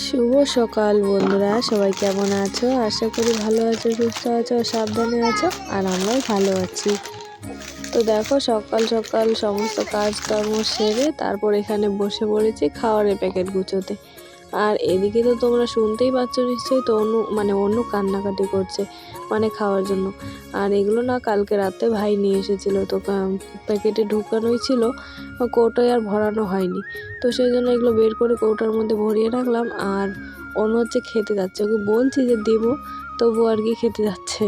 শুভ সকাল বন্ধুরা, সবাই কেমন আছো? আশা করি ভালো আছো, সুস্থ আছো, সাবধানে আছো, আর আমরাও ভালো আছি। তো দেখো, সকাল সকাল সমস্ত কাজকর্ম সেরে তারপর এখানে বসে পড়েছি খাওয়ারের প্যাকেট গুছোতে। আর এদিকে তো তোমরা শুনতেই পাচ্ছ নিশ্চয়ই তো অন্য মানে অন্য কান্নাকাটি করছে মানে খাওয়ার জন্য। আর এগুলো না কালকে রাতে ভাই নিয়ে এসেছিল, তো প্যাকেটে ঢুকানোই ছিল, কৌটোয় আর ভরানো হয়নি। তো সেই জন্য এগুলো বের করে কৌটার মধ্যে ভরিয়ে রাখলাম। আর অন্য হচ্ছে খেতে যাচ্ছে, ওকে বলছি যে দেবো তবু আর কি খেতে যাচ্ছে।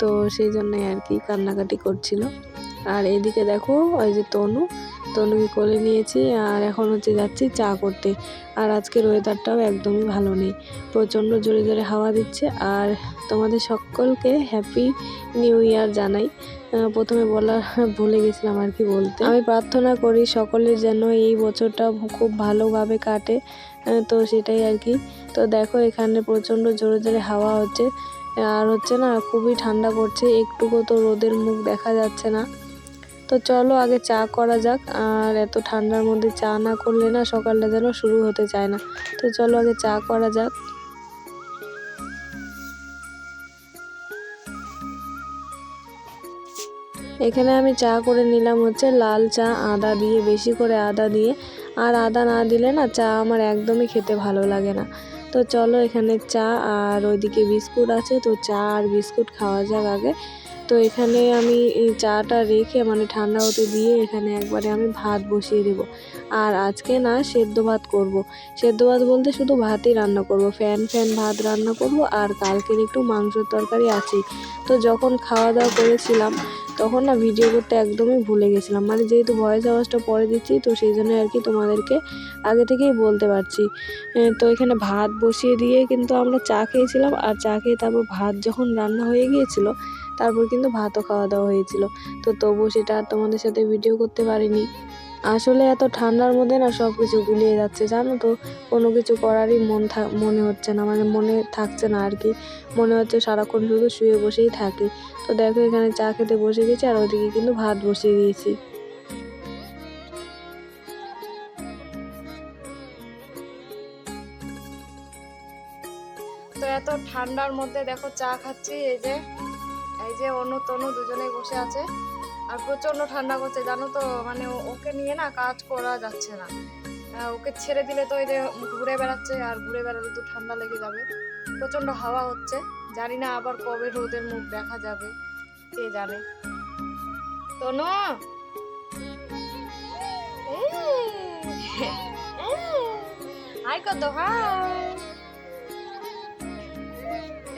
তো সেই জন্যই আর কি কান্নাকাটি করছিল। আর এদিকে দেখো, ওই যে তনু, তনুকে কোলে নিয়েছি আর এখন হচ্ছে যাচ্ছি চা করতে। আর আজকের ওয়েদারটাও একদমই ভালো নেই। প্রচণ্ড জোরে জোরে হাওয়া দিচ্ছে আর তোমাদের সকলকে হ্যাপি নিউ ইয়ার জানাই। প্রথমে বলা ভুলে গেছিলাম আর কি বলতে। আমি প্রার্থনা করি সকলের যেন এই বছরটা খুব ভালোভাবে কাটে। তো সেটাই আর কি। তো দেখো এখানে প্রচণ্ড জোরে জোরে হাওয়া হচ্ছে। আর হচ্ছে না, খুবই ঠান্ডা পড়ছে। একটুকু তো রোদের মুখ দেখা যাচ্ছে না। তো চলো আগে চা করা যাক। আর এত ঠান্ডার মধ্যে চা না করলে না সকালটা যেন শুরু হতে চায় না। তো চলো আগে চা করা যাক। এখানে আমি চা করে নিলাম হচ্ছে লাল চা, আদা দিয়ে, বেশি করে আদা দিয়ে। আর আদা না দিলে না চা আমার একদমই খেতে ভালো লাগে না। তো চলো এখানে চা আর ওইদিকে বিস্কুট আছে, তো চা আর বিস্কুট খাওয়া যাক আগে। তো এখানে আমি চাটা রেখে মানে ঠান্ডা হতে দিয়ে এখানে একবারে আমি ভাত বসিয়ে দেবো। আর আজকে না সেদ্ধ ভাত করব। সেদ্ধ ভাত বলতে শুধু ভাতই রান্না করব। ফ্যান ফ্যান ভাত রান্না করব আর কালকের একটু মাংসের তরকারি আছেই। তো যখন খাওয়া দাওয়া করেছিলাম, তখন না ভিডিও করতে একদমই ভুলে গেছিলাম। মানে যেহেতু ভয়েস আওয়াজটা পরে দিচ্ছি, তো সেই জন্য আর কি তোমাদেরকে আগে থেকেই বলতে পারছি। তো এখানে ভাত বসিয়ে দিয়ে কিন্তু আমরা চা খেয়েছিলাম। আর চা খেয়ে তারপর ভাত যখন রান্না হয়ে গিয়েছিল তারপর কিন্তু ভাতও খাওয়া দাওয়া হয়েছিল। তো তবু সেটা আর তোমাদের সাথে ভিডিও করতে পারিনি। আসলে এত ঠান্ডার মধ্যে না সব কিছু গুলিয়ে যাচ্ছে, জানো তো? কোনো কিছু করারই মন মনে হচ্ছে না মানে মনে থাকছে না আর কি। মনে হচ্ছে সারাক্ষণ শুধু শুয়ে বসেই থাকি। তো দেখো এখানে চা খেতে বসে গেছি আর ওইদিকে কিন্তু ভাত বসিয়ে দিয়েছি। তো এত ঠান্ডার মধ্যে দেখো চা খাচ্ছি, এই যে এই যে অন্য তনু দুজনেই বসে আছে আর প্রচণ্ড ঠান্ডা করছে, জানো তো মানে ওকে নিয়ে না কাজ করা যাচ্ছে না। ওকে ছেড়ে দিলে তো এই যে ঘুরে বেড়াচ্ছে আর ঘুরে বেড়ালে তো ঠান্ডা লেগে যাবে। প্রচণ্ড হাওয়া হচ্ছে, জানি না আবার কবে রোদের মুখ দেখা যাবে, কে জানে। তনু! হাই কত, হাই।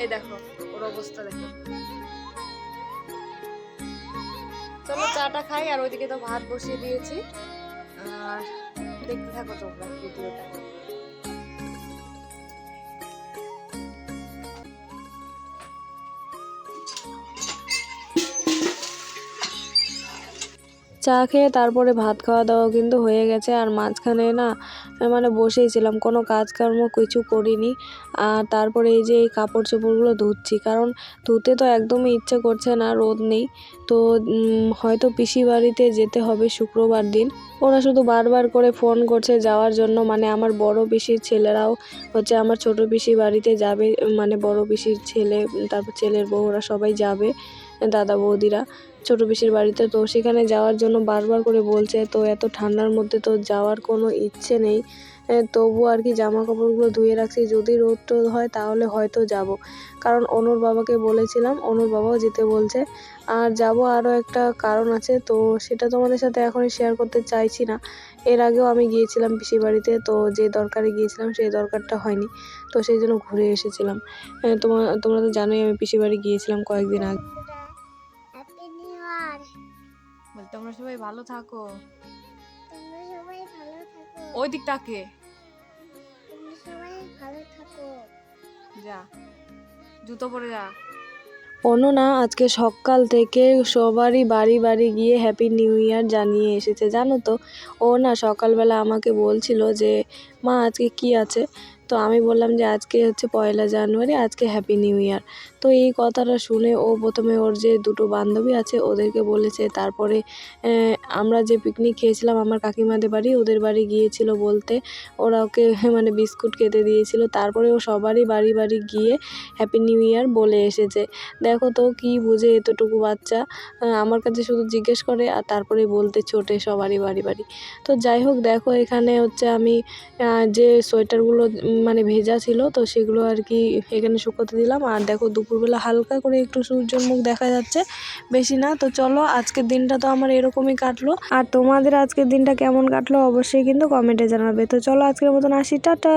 এই দেখো, ওর অবস্থা দেখো। চলো চাটা খাই আর ওইদিকে তো ভাত বসিয়ে দিয়েছি। আর দেখতে থাকো তোমরা ভিডিওটা। চা খেয়ে তারপরে ভাত খাওয়া দাওয়া কিন্তু হয়ে গেছে, আর মাঝখানে না মানে বসেই ছিলাম, কোনো কাজকর্ম কিছু করিনি। আর তারপরে এই যে এই কাপড় চোপড়গুলো ধুচ্ছি, কারণ ধুতে তো একদমই ইচ্ছে করছে না, রোদ নেই। তো হয়তো পিসি বাড়িতে যেতে হবে শুক্রবার দিন। ওরা শুধু বারবার করে ফোন করছে যাওয়ার জন্য মানে আমার বড় পিসির ছেলেরাও হচ্ছে আমার ছোট পিসি বাড়িতে যাবে মানে বড় পিসির ছেলে, তারপর ছেলের বউ ওরা সবাই যাবে। দাদা বৌদিরা। ছোটো পিসির বাড়িতে তো সেখানে যাওয়ার জন্য বারবার করে বলছে, তো এত ঠান্ডার মধ্যে তো যাওয়ার কোনো ইচ্ছে নেই। তবু আর কি জামা কাপড়গুলো ধুয়ে রাখছি। যদি রোদ টোদ হয় তাহলে হয়তো যাব। কারণ অনুর বাবাকে বলেছিলাম, অনুর বাবাও যেতে বলছে। আর যাব আরও একটা কারণ আছে, তো সেটা তোমাদের সাথে এখনই শেয়ার করতে চাইছি না। এর আগেও আমি গিয়েছিলাম পিসি বাড়িতে, তো যে দরকারে গিয়েছিলাম সেই দরকারটা হয়নি। তো সেই জন্য ঘুরে এসেছিলাম। তোমার তোমরা তো জানোই আমি পিসি বাড়ি গিয়েছিলাম কয়েকদিন আগে। তোমরা সবাই ভালো থাকো। তোমরা সবাই ভালো থাকো। ওই দিকটাকে। তোমরা সবাই ভালো থাকো। যা জুতো পরে যা। অনু না আজকে সকাল থেকে সবারই বাড়ি বাড়ি গিয়ে হ্যাপি নিউ ইয়ার জানিয়ে এসেছে। জানো তো ও না সকালবেলা আমাকে বলছিল যে মা আজকে কি আছে? তো আমি বললাম যে আজকে হচ্ছে পয়লা জানুয়ারি, আজকে হ্যাপি নিউ ইয়ার তো এই কথাটা শুনে ও প্রথমে ওর যে দুটো বান্ধবী আছে ওদেরকে বলেছে, তারপরে আমরা যে পিকনিক খেয়েছিলাম আমার কাকিমাদের বাড়ি, ওদের বাড়ি গিয়েছিল বলতে, ওরা ওকে মানে বিস্কুট খেতে দিয়েছিল, তারপরে ও সবারই বাড়ি বাড়ি গিয়ে হ্যাপি নিউ ইয়ার বলে এসেছে। দেখো তো কি বুঝে এতটুকু বাচ্চা আমার কাছে শুধু জিজ্ঞেস করে আর তারপরে বলতে ছোটে সবারই বাড়ি বাড়ি। তো যাই হোক, দেখো এখানে হচ্ছে আমি যে সোয়েটারগুলো ভেজা ছিল, তো সেগুলো আর কি এখানে শুকোতে দিলাম। আর দেখো দুপুরবেলা হালকা করে একটু সূর্যের মুখ দেখা যাচ্ছে, বেশি না। তো চলো, আজকের দিনটা তো আমার এরকমই কাটলো। আর তোমাদের আজকের দিনটা কেমন কাটলো অবশ্যই কিন্তু কমেন্টে জানাবে। তো চলো, আজকের মতন আসি, টাটা।